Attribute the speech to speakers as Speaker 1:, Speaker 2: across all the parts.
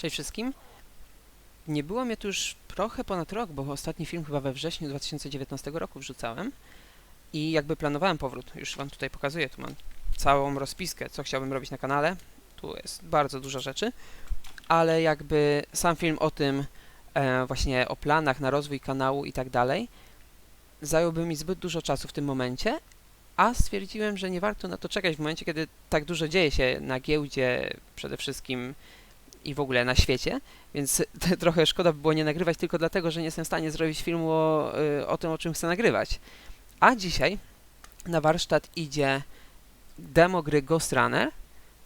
Speaker 1: Cześć wszystkim. Nie było mnie tu już trochę ponad rok, bo ostatni film chyba we wrześniu 2019 roku wrzucałem i jakby planowałem powrót. Już wam tutaj pokazuję, tu mam całą rozpiskę, co chciałbym robić na kanale. Tu jest bardzo dużo rzeczy, ale jakby sam film o tym, e, właśnie o planach na rozwój kanału i tak dalej, zająłby mi zbyt dużo czasu w tym momencie, a stwierdziłem, że nie warto na to czekać w momencie, kiedy tak dużo dzieje się na giełdzie przede wszystkim i w ogóle na świecie, więc trochę szkoda by było nie nagrywać tylko dlatego, że nie jestem w stanie zrobić filmu o, y, o tym, o czym chcę nagrywać. A dzisiaj na warsztat idzie demo gry Ghost Runner,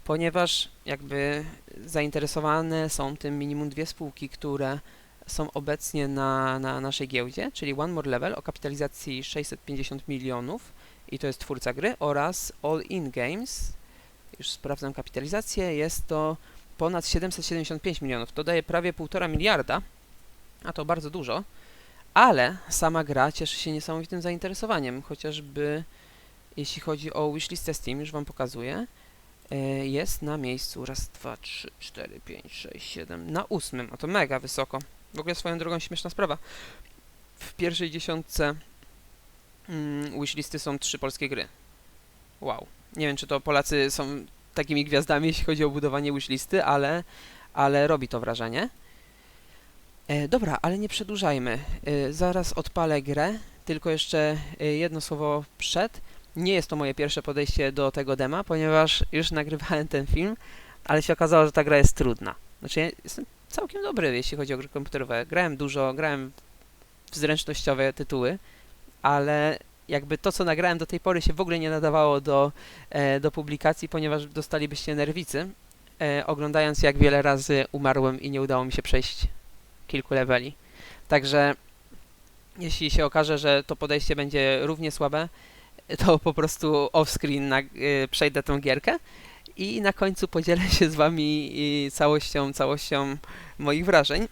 Speaker 1: ponieważ jakby zainteresowane są tym minimum dwie spółki, które są obecnie na, na naszej giełdzie, czyli One More Level o kapitalizacji 650 milionów i to jest twórca gry oraz All In Games, już sprawdzam kapitalizację, jest to ponad 775 milionów. To daje prawie 1,5 miliarda, a to bardzo dużo, ale sama gra cieszy się niesamowitym zainteresowaniem, chociażby jeśli chodzi o wishlistę Steam, już Wam pokazuję, e, jest na miejscu raz, dwa, trzy, cztery, pięć, sześć, siedem, na ósmym, a to mega wysoko. W ogóle swoją drogą śmieszna sprawa. W pierwszej dziesiątce mm, wishlisty są trzy polskie gry. Wow. Nie wiem, czy to Polacy są takimi gwiazdami, jeśli chodzi o budowanie wishlisty, ale, ale robi to wrażenie. E, dobra, ale nie przedłużajmy. E, zaraz odpalę grę, tylko jeszcze e, jedno słowo przed. Nie jest to moje pierwsze podejście do tego dema, ponieważ już nagrywałem ten film, ale się okazało, że ta gra jest trudna. Znaczy, ja jestem całkiem dobry, jeśli chodzi o gry komputerowe. Grałem dużo, grałem w zręcznościowe tytuły, ale jakby to, co nagrałem do tej pory się w ogóle nie nadawało do, e, do publikacji, ponieważ dostalibyście nerwicy, e, oglądając jak wiele razy umarłem i nie udało mi się przejść kilku leveli. Także jeśli się okaże, że to podejście będzie równie słabe, to po prostu off-screen na, e, przejdę tą gierkę i na końcu podzielę się z wami całością, całością moich wrażeń,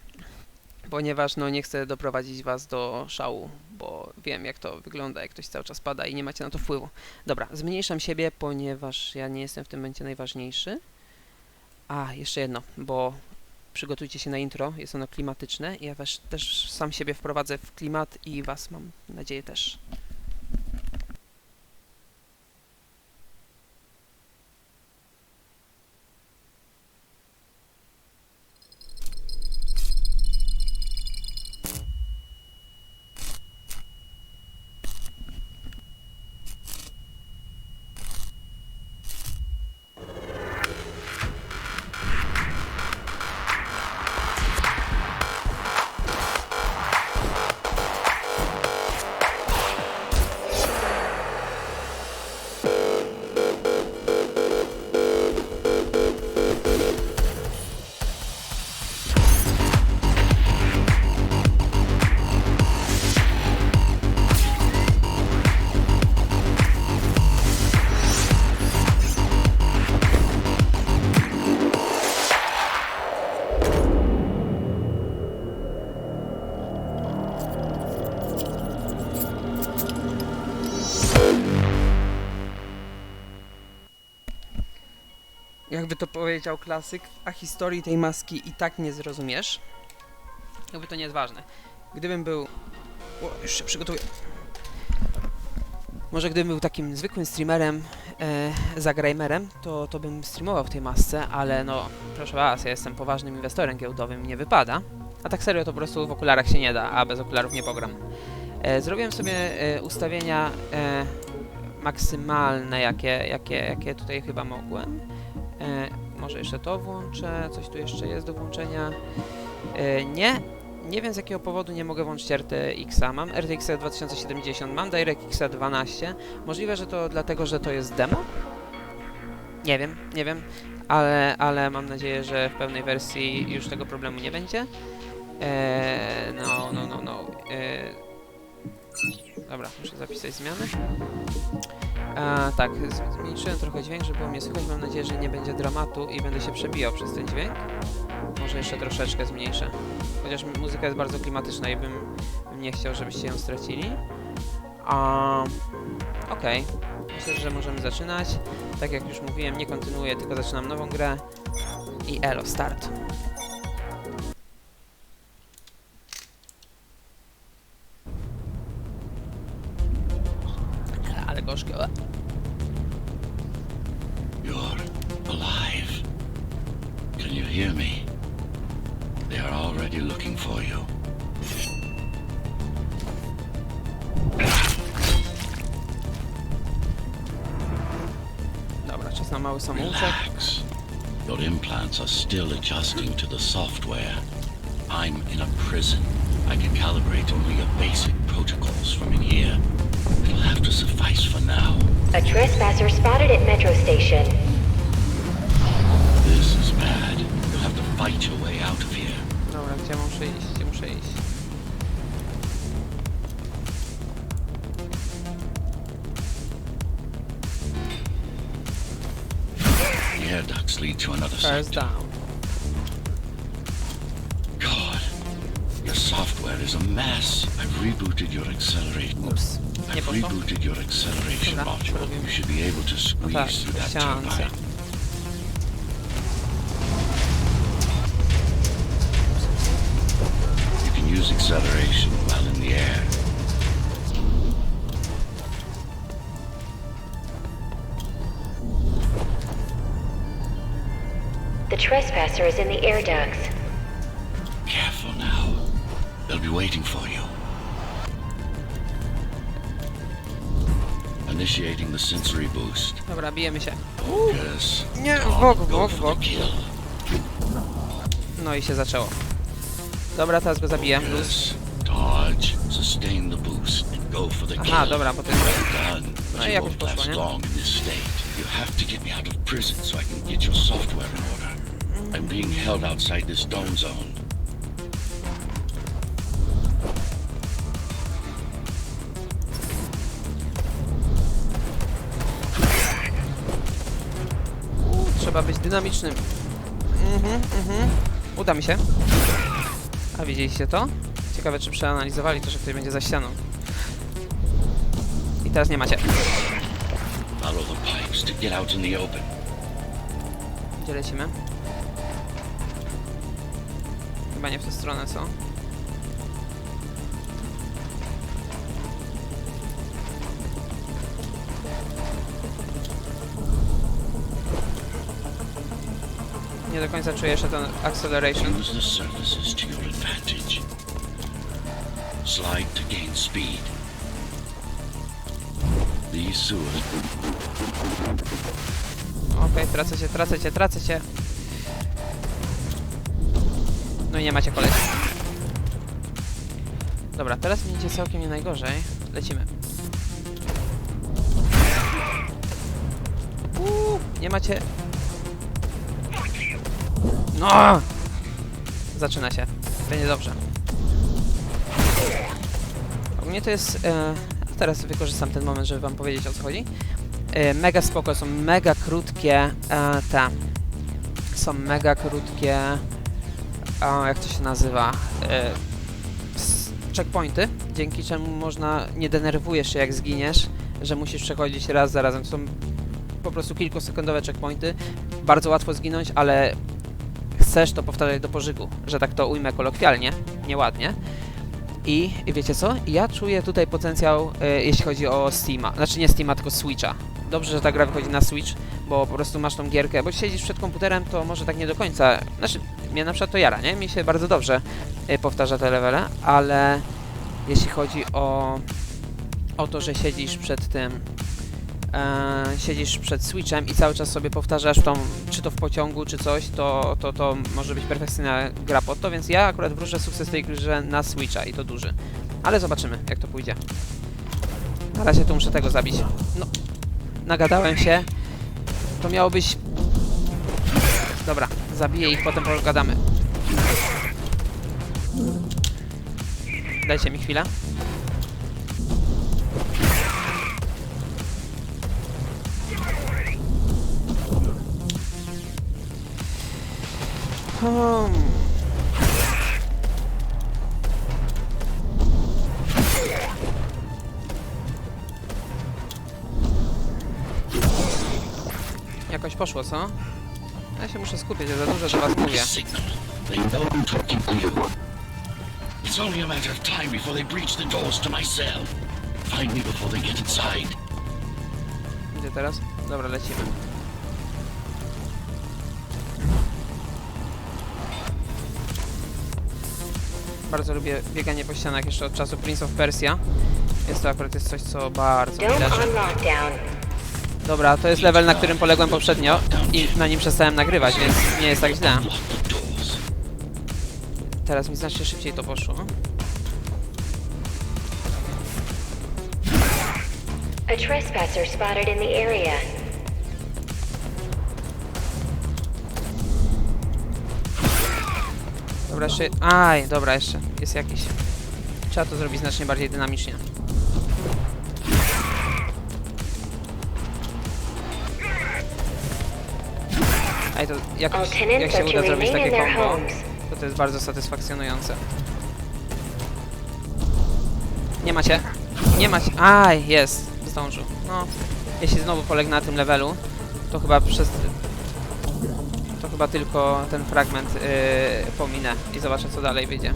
Speaker 1: ponieważ no nie chcę doprowadzić was do szału, bo wiem jak to wygląda, jak ktoś cały czas pada i nie macie na to wpływu. Dobra, zmniejszam siebie, ponieważ ja nie jestem w tym momencie najważniejszy. A, jeszcze jedno, bo przygotujcie się na intro, jest ono klimatyczne. Ja też, też sam siebie wprowadzę w klimat i was mam nadzieję też. Powiedział klasyk, a historii tej maski i tak nie zrozumiesz. Jakby to nie jest ważne. Gdybym był... O, już się przygotuję. Może gdybym był takim zwykłym streamerem, e, zagrajmerem, to, to bym streamował w tej masce, ale no, proszę was, ja jestem poważnym inwestorem giełdowym nie wypada. A tak serio to po prostu w okularach się nie da, a bez okularów nie pogram. E, zrobiłem sobie e, ustawienia e, maksymalne, jakie, jakie, jakie tutaj chyba mogłem. E, może jeszcze to włączę, coś tu jeszcze jest do włączenia. E, nie, nie wiem z jakiego powodu nie mogę włączyć RTX-a. Mam RTX 2070, mam DirectX 12. Możliwe, że to dlatego, że to jest demo? Nie wiem, nie wiem, ale, ale mam nadzieję, że w pełnej wersji już tego problemu nie będzie. E, no, no, no, no. E, dobra, muszę zapisać zmiany. A, tak, zmniejszyłem trochę dźwięk, żeby było mnie słychać. Mam nadzieję, że nie będzie dramatu i będę się przebijał przez ten dźwięk. Może jeszcze troszeczkę zmniejszę. Chociaż muzyka jest bardzo klimatyczna i bym, bym nie chciał, żebyście ją stracili. A, Okej, myślę, że możemy zaczynać. Tak jak już mówiłem, nie kontynuuję, tylko zaczynam nową grę. I elo, start. just go up. You're alive.
Speaker 2: Can you hear me? They are already looking for you. Relax. Your implants are still adjusting to the software. I'm in a prison. I can calibrate only your basic protocols from in here. It'll have to suffice for now.
Speaker 3: A trespasser spotted at Metro Station.
Speaker 2: This is bad. You'll have to fight your way out of here.
Speaker 1: Dobra, gdzie muszę iść? Gdzie muszę iść?
Speaker 2: The air ducts lead to another
Speaker 1: First
Speaker 2: sector.
Speaker 1: down.
Speaker 2: God, your software is a mess. I've rebooted your acceleration.
Speaker 1: Ups, nie
Speaker 2: I've
Speaker 1: poszło.
Speaker 2: rebooted your acceleration
Speaker 1: Dobra,
Speaker 2: module.
Speaker 1: robimy.
Speaker 2: You should be able to
Speaker 1: No
Speaker 2: squeeze
Speaker 1: tak,
Speaker 2: through that
Speaker 1: seanse.
Speaker 2: turbine. You can use acceleration while in the air.
Speaker 3: The trespasser is in the air ducts.
Speaker 2: Careful now. They'll be waiting for you. Initiating the sensory boost.
Speaker 1: Dobra, bijemy się.
Speaker 2: Focus.
Speaker 1: Nie,
Speaker 2: Tom,
Speaker 1: w bok, w bok, w bok. No i się zaczęło. Dobra, teraz go zabiję.
Speaker 2: Yes. Dodge. Sustain the boost. And go for the kill.
Speaker 1: Aha, dobra, bo to jest...
Speaker 2: Well done. But
Speaker 1: No i jakoś poszło, nie?
Speaker 2: long in this state. You have to get me out of prison so I can get your software in order. I'm being held outside this dome zone.
Speaker 1: Dynamicznym. Mhm, mhm. Uda mi się. A widzieliście to? Ciekawe, czy przeanalizowali to, że ktoś będzie za ścianą. I teraz nie macie.
Speaker 2: Follow the pipes to get out in the open.
Speaker 1: Gdzie lecimy? Chyba nie w tę stronę, co? Nie do końca czuję jeszcze ten acceleration.
Speaker 2: Use the surfaces to your advantage. Slide to gain speed. These sewers
Speaker 1: Okej, tracę cię, tracę cię, tracę cię. No i nie macie kolesi. Dobra, teraz będzie całkiem nie najgorzej. Lecimy. Uuu, nie macie... No! Zaczyna się. Będzie dobrze. Ogólnie to jest... E, teraz wykorzystam ten moment, żeby wam powiedzieć o co chodzi. E, mega spoko, są mega krótkie e, te. Są mega krótkie. A, jak to się nazywa? E, checkpointy, dzięki czemu można. Nie denerwujesz się jak zginiesz, że musisz przechodzić raz za razem. To są po prostu kilkusekundowe checkpointy. Bardzo łatwo zginąć, ale chcesz to powtarzać do pożygu, że tak to ujmę kolokwialnie, nieładnie. I wiecie co? Ja czuję tutaj potencjał, e, jeśli chodzi o Steama. Znaczy nie Steama, tylko Switcha. Dobrze, że ta gra wychodzi na Switch, bo po prostu masz tą gierkę, bo siedzisz przed komputerem, to może tak nie do końca. Znaczy, mnie na przykład to jara, nie? Mi się bardzo dobrze e, powtarza te levele, ale jeśli chodzi o, o to, że siedzisz przed tym, e, siedzisz przed Switchem i cały czas sobie powtarzasz tą, czy to w pociągu, czy coś, to, to, to może być perfekcyjna gra pod to, więc ja akurat wróżę sukces tej grze na Switcha i to duży. Ale zobaczymy, jak to pójdzie. Na razie tu muszę tego zabić. No, nagadałem się. To miało być... Dobra, zabiję ich, potem pogadamy. Dajcie mi chwilę. Hmm. Jakoś poszło, co? Ja się muszę skupić, ja za dużo do was mówię.
Speaker 2: signal. They know I'm talking to you. It's only a matter of time before they breach the doors to my cell. Find me before they get inside.
Speaker 1: Gdzie teraz? Dobra, lecimy. Bardzo lubię bieganie po ścianach jeszcze od czasu Prince of Persia. Jest to akurat jest coś, co bardzo mi leży. Dobra, to jest level, na którym poległem poprzednio i na nim przestałem nagrywać, więc nie jest tak źle. Teraz mi znacznie szybciej to poszło.
Speaker 3: A trespasser spotted in the area.
Speaker 1: Dobra, jeszcze... Aj, dobra, jeszcze. Jest jakiś. Trzeba to zrobić znacznie bardziej dynamicznie. Ej, to jak, jak się uda zrobić takie combo, to to jest bardzo satysfakcjonujące. Nie macie? Nie macie? Aj, jest. Zdążył. No, jeśli znowu poległ na tym levelu, to chyba przez... Chyba tylko ten fragment yy, pominę i zobaczę co dalej wyjdzie.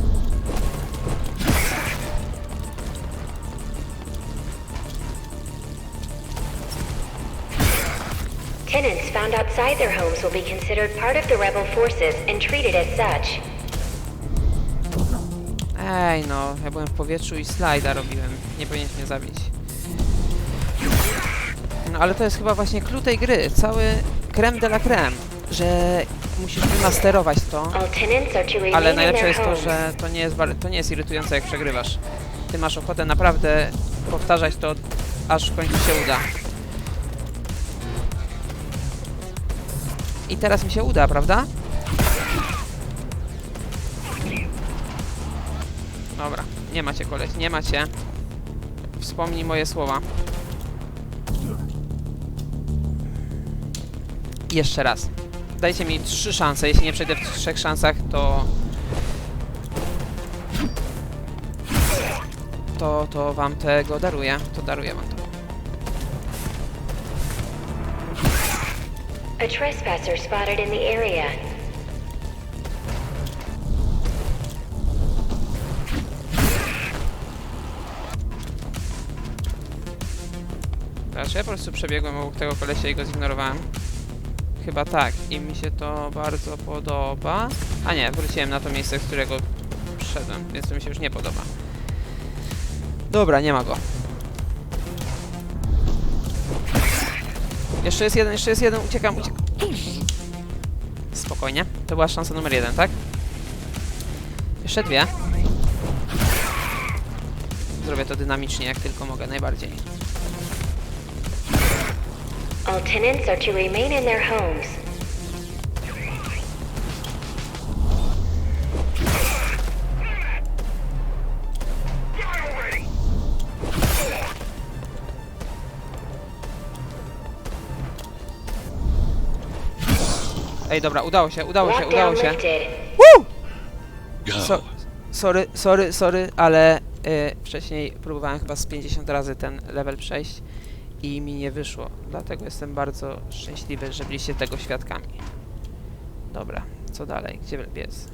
Speaker 3: Tenants found outside their homes will be considered part of the rebel forces and treated as such.
Speaker 1: Ej, no, ja byłem w powietrzu i slajda robiłem. Nie powinieneś mnie zabić. No, ale to jest chyba właśnie clue tej gry. Cały creme de la creme. Że musisz wymasterować to. Ale najlepsze jest to, że to nie jest, to nie jest irytujące jak przegrywasz. Ty masz ochotę naprawdę powtarzać to, aż w końcu się uda. I teraz mi się uda, prawda? Dobra, nie macie koleś, nie macie. Wspomnij moje słowa. Jeszcze raz. Dajcie mi trzy szanse. Jeśli nie przejdę w trzech szansach, to... To, to wam tego daruję. To daruję wam to.
Speaker 3: A trespasser spotted in the area.
Speaker 1: Znaczy ja po prostu przebiegłem obok tego kolesia i go zignorowałem. Chyba tak. I mi się to bardzo podoba. A nie, wróciłem na to miejsce, z którego przyszedłem, więc to mi się już nie podoba. Dobra, nie ma go. Jeszcze jest jeden, jeszcze jest jeden, uciekam, uciekam. Spokojnie. To była szansa numer jeden, tak? Jeszcze dwie. Zrobię to dynamicznie, jak tylko mogę, najbardziej.
Speaker 3: All tenants are to remain in their homes.
Speaker 1: Ej, dobra, udało się, udało się, udało
Speaker 3: Lockdown
Speaker 1: się.
Speaker 3: lifted.
Speaker 2: Go.
Speaker 1: So, sorry, sorry, sorry, ale y, wcześniej próbowałem chyba z 50 razy ten level przejść i mi nie wyszło. Dlatego jestem bardzo szczęśliwy, że byliście tego świadkami. Dobra, co dalej? Gdzie biec?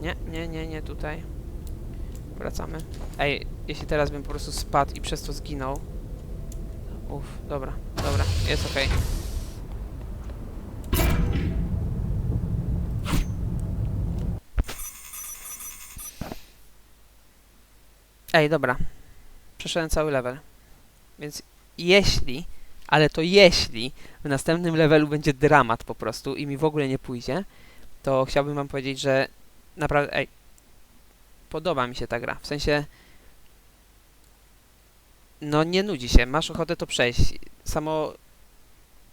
Speaker 1: Nie, nie, nie, nie tutaj. Wracamy. Ej, jeśli teraz bym po prostu spadł i przez to zginął. Uff, dobra, dobra, jest okej. Ej, dobra. Przeszedłem cały level. Więc jeśli, ale to jeśli w następnym levelu będzie dramat po prostu i mi w ogóle nie pójdzie, to chciałbym wam powiedzieć, że naprawdę, ej, podoba mi się ta gra. W sensie, no nie nudzi się, masz ochotę to przejść. Samo,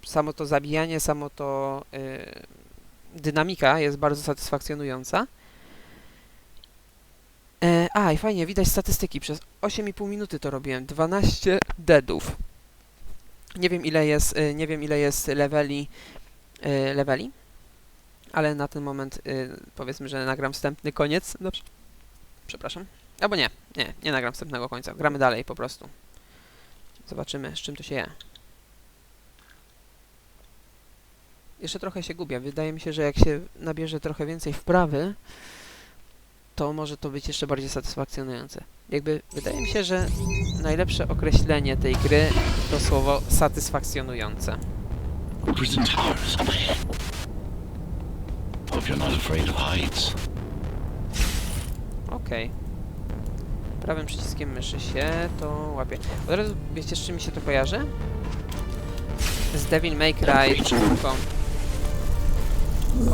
Speaker 1: samo to zabijanie, samo to yy, dynamika jest bardzo satysfakcjonująca. E, a, i fajnie, widać statystyki. Przez 8,5 minuty to robiłem. 12 deadów. Nie wiem ile jest, e, nie wiem ile jest leveli, e, leveli, ale na ten moment e, powiedzmy, że nagram wstępny koniec. Dobrze. Przepraszam. Albo nie, nie, nie nagram wstępnego końca. Gramy dalej po prostu. Zobaczymy, z czym to się je. Jeszcze trochę się gubię. Wydaje mi się, że jak się nabierze trochę więcej wprawy, to może to być jeszcze bardziej satysfakcjonujące. Jakby wydaje mi się, że najlepsze określenie tej gry to słowo satysfakcjonujące.
Speaker 2: Prison towers up ahead. Hope you're not afraid of heights.
Speaker 1: Okej. Prawym przyciskiem myszy się to łapie. Od razu wiecie z czym mi się to kojarzy? Z Devil May Cry 4.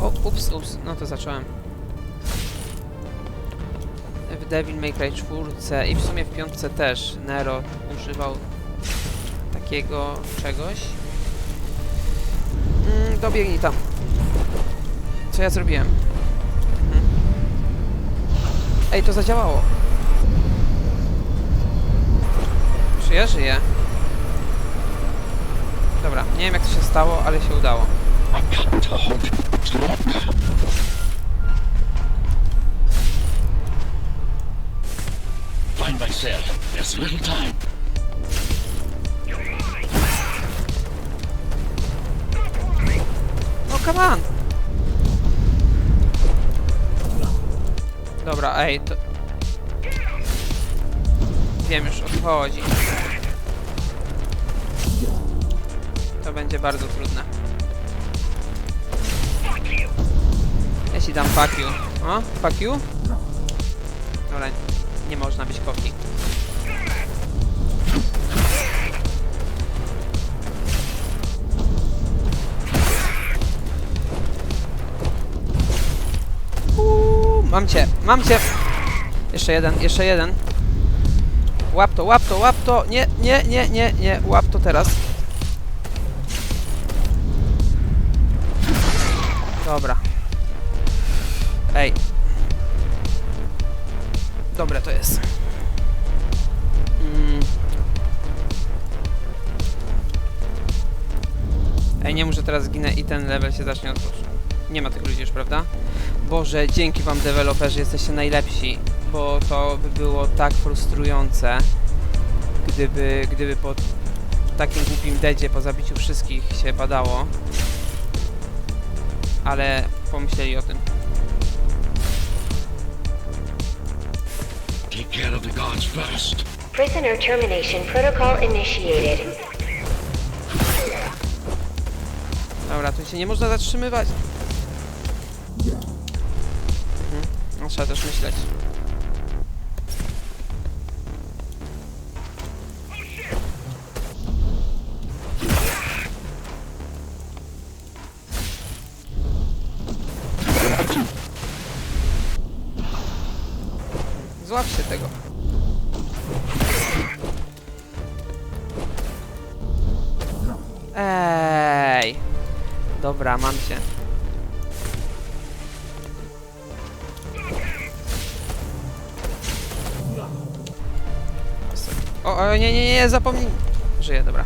Speaker 1: O, ups, ups, no to zacząłem. W Devil May Cry 4 i w sumie w piątce też Nero używał takiego czegoś. Mm, dobiegnij tam. Co ja zrobiłem? Mhm. Ej, to zadziałało. Czy ja żyję? Dobra, nie wiem jak to się stało, ale się udało.
Speaker 2: Find myself. There's little time.
Speaker 1: No come on! Dobra, ej, to... Wiem już o co chodzi. To będzie bardzo trudne. Ja ci dam fuck you. O, fuck you? Dobra, nie można być koki. Mam cię, mam cię. Jeszcze jeden, jeszcze jeden. Łap to, łap to, łap to. Nie, nie, nie, nie, nie. Łap to teraz. I ten level się zacznie od początku. Nie ma tych ludzi już, prawda? Boże, dzięki wam deweloperzy, jesteście najlepsi, bo to by było tak frustrujące, gdyby, gdyby po takim głupim dedzie, po zabiciu wszystkich się badało. Ale pomyśleli o tym.
Speaker 2: Take care of the guards first.
Speaker 3: Prisoner termination protocol initiated.
Speaker 1: Dobra, tu się nie można zatrzymywać. Mhm. No, trzeba też myśleć. Dobra, mam cię. O, o, nie, nie, nie, zapomnij. Żyję, dobra.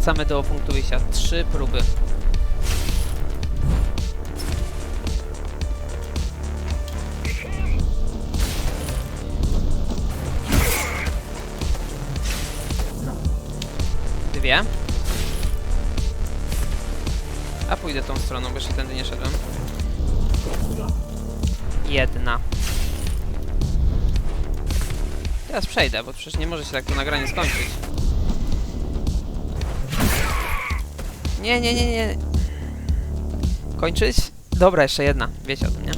Speaker 1: Wracamy do punktu wyjścia. Trzy próby. Dwie. A pójdę tą stroną, bo jeszcze tędy nie szedłem. Jedna. Teraz przejdę, bo przecież nie może się tak to nagranie skończyć. Nie, nie, nie, nie. Kończyć? Dobra, jeszcze jedna. Wiecie o tym, nie?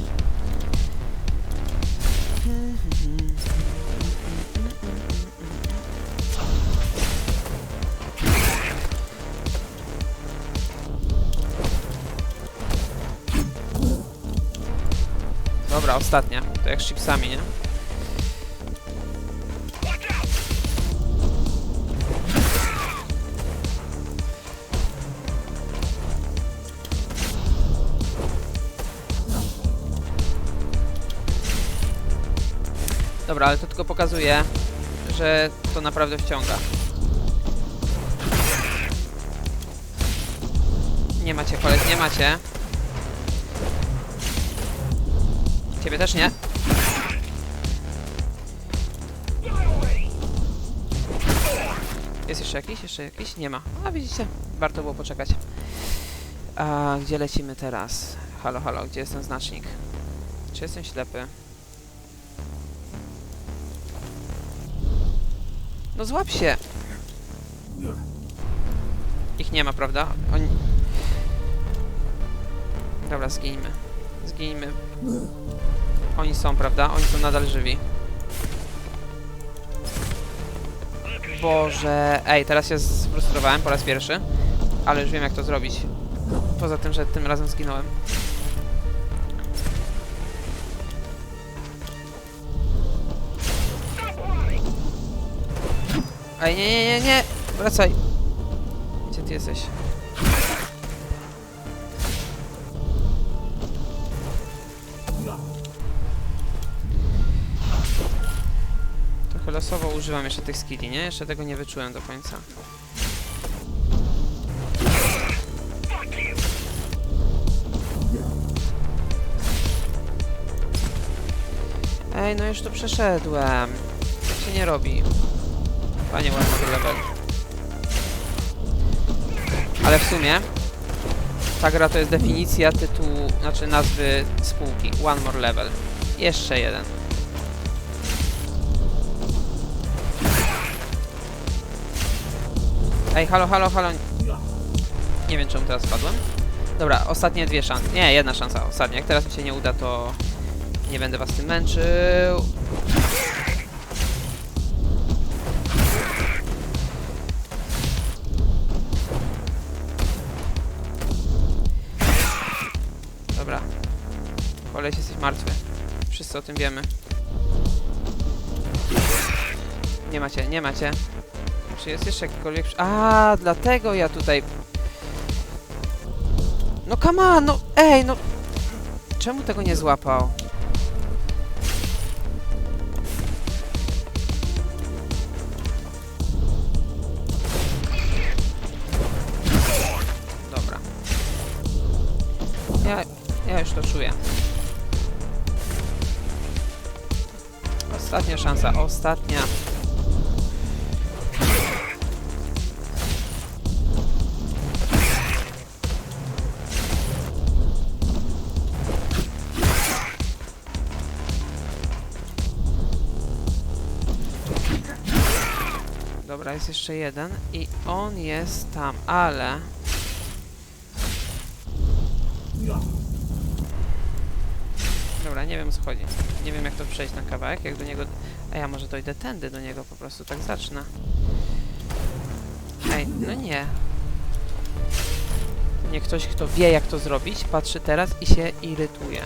Speaker 1: Dobra, ostatnia. To jak z chipsami, nie? Dobra, ale to tylko pokazuje, że to naprawdę wciąga. Nie macie koleś, nie macie. Ciebie też nie. Jest jeszcze jakiś? Jeszcze jakiś? Nie ma. A widzicie, warto było poczekać. A gdzie lecimy teraz? Halo, halo, gdzie jest ten znacznik? Czy jestem ślepy? No złap się! Ich nie ma, prawda? Oni... Dobra, zginijmy. Zginijmy. Oni są, prawda? Oni są nadal żywi. Boże... Ej, teraz się sfrustrowałem po raz pierwszy. Ale już wiem, jak to zrobić. Poza tym, że tym razem zginąłem. Ej, nie, nie, nie, nie! Wracaj! Gdzie ty jesteś? Trochę losowo używam jeszcze tych skilli, nie? Jeszcze tego nie wyczułem do końca. Ej, no już to przeszedłem. Tak się nie robi. Panie ładny level. Ale w sumie ta gra to jest definicja tytułu, znaczy nazwy spółki. One more level. Jeszcze jeden. Ej, halo, halo, halo. Nie wiem, czemu teraz spadłem. Dobra, ostatnie dwie szanse. Nie, jedna szansa, ostatnia. Jak teraz mi się nie uda, to nie będę was tym męczył. Koleś, jesteś martwy. Wszyscy o tym wiemy. Nie macie, nie macie. Czy jest jeszcze jakikolwiek... A, dlatego ja tutaj... No come on, no ej, no... Czemu tego nie złapał? Dobra, jest jeszcze jeden i on jest tam, ale... Dobra, nie wiem o co chodzi. Nie wiem jak to przejść na kawałek, jak do niego... A ja może dojdę tędy do niego, po prostu tak zacznę. Ej, no nie. Nie ktoś, kto wie jak to zrobić, patrzy teraz i się irytuje.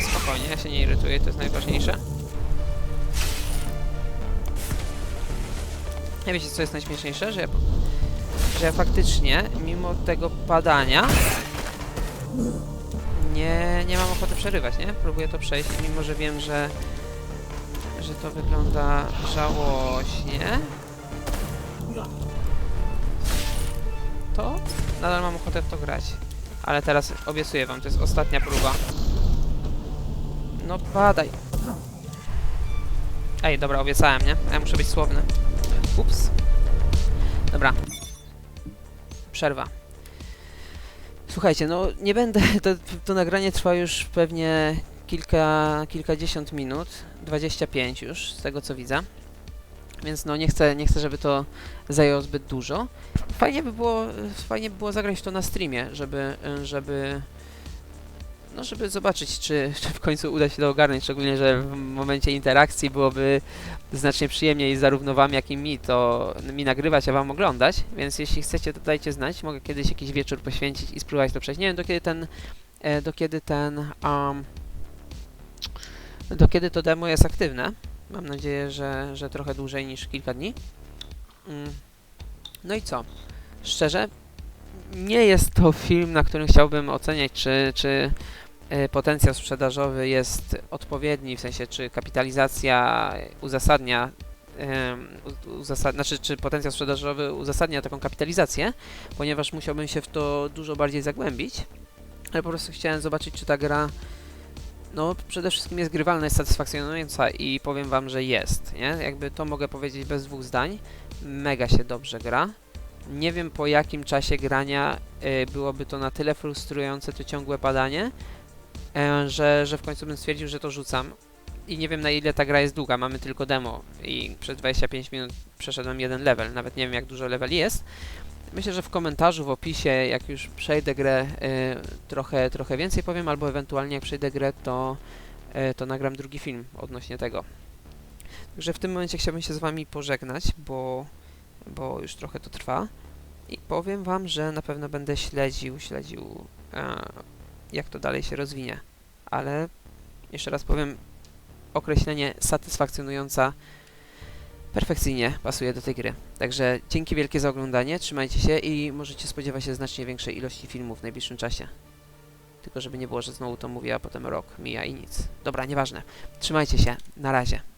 Speaker 1: Spokojnie, ja się nie irytuję, to jest najważniejsze. Ja wiecie co jest najśmieszniejsze? Że ja, że ja faktycznie, mimo tego padania, nie, nie mam ochoty przerywać, nie? Próbuję to przejść, mimo że wiem, że, że to wygląda żałośnie. To nadal mam ochotę w to grać. Ale teraz obiecuję wam, to jest ostatnia próba. No padaj. Ej, dobra, obiecałem, nie? Ja muszę być słowny. Ups. Dobra. Przerwa. Słuchajcie, no nie będę... To, to nagranie trwa już pewnie kilka, kilkadziesiąt minut. 25 już, z tego co widzę. Więc no nie chcę, nie chcę, żeby to zajęło zbyt dużo. Fajnie by było, fajnie by było zagrać to na streamie, żeby, żeby no żeby zobaczyć, czy, czy w końcu uda się to ogarnąć, szczególnie, że w momencie interakcji byłoby znacznie przyjemniej zarówno wam, jak i mi to mi nagrywać, a wam oglądać, więc jeśli chcecie, to dajcie znać, mogę kiedyś jakiś wieczór poświęcić i spróbować to przejść. Nie wiem, do kiedy ten, e, do kiedy ten, um, do kiedy to demo jest aktywne. Mam nadzieję, że, że trochę dłużej niż kilka dni. Mm. No i co? Szczerze, nie jest to film, na którym chciałbym oceniać, czy, czy potencjał sprzedażowy jest odpowiedni, w sensie czy kapitalizacja uzasadnia, uzasad, znaczy czy potencjał sprzedażowy uzasadnia taką kapitalizację, ponieważ musiałbym się w to dużo bardziej zagłębić, ale po prostu chciałem zobaczyć, czy ta gra no przede wszystkim jest grywalna, jest satysfakcjonująca i powiem wam, że jest, nie? Jakby to mogę powiedzieć bez dwóch zdań. Mega się dobrze gra. Nie wiem po jakim czasie grania y, byłoby to na tyle frustrujące to ciągłe padanie, że, że w końcu bym stwierdził, że to rzucam. I nie wiem na ile ta gra jest długa, mamy tylko demo i przez 25 minut przeszedłem jeden level, nawet nie wiem jak dużo level jest. Myślę, że w komentarzu, w opisie, jak już przejdę grę, y, trochę, trochę więcej powiem, albo ewentualnie jak przejdę grę, to, y, to nagram drugi film odnośnie tego. Także w tym momencie chciałbym się z Wami pożegnać, bo, bo już trochę to trwa. I powiem Wam, że na pewno będę śledził, śledził, e, jak to dalej się rozwinie. Ale jeszcze raz powiem, określenie satysfakcjonująca perfekcyjnie pasuje do tej gry. Także dzięki wielkie za oglądanie, trzymajcie się i możecie spodziewać się znacznie większej ilości filmów w najbliższym czasie. Tylko żeby nie było, że znowu to mówię, a potem rok mija i nic. Dobra, nieważne. Trzymajcie się, na razie.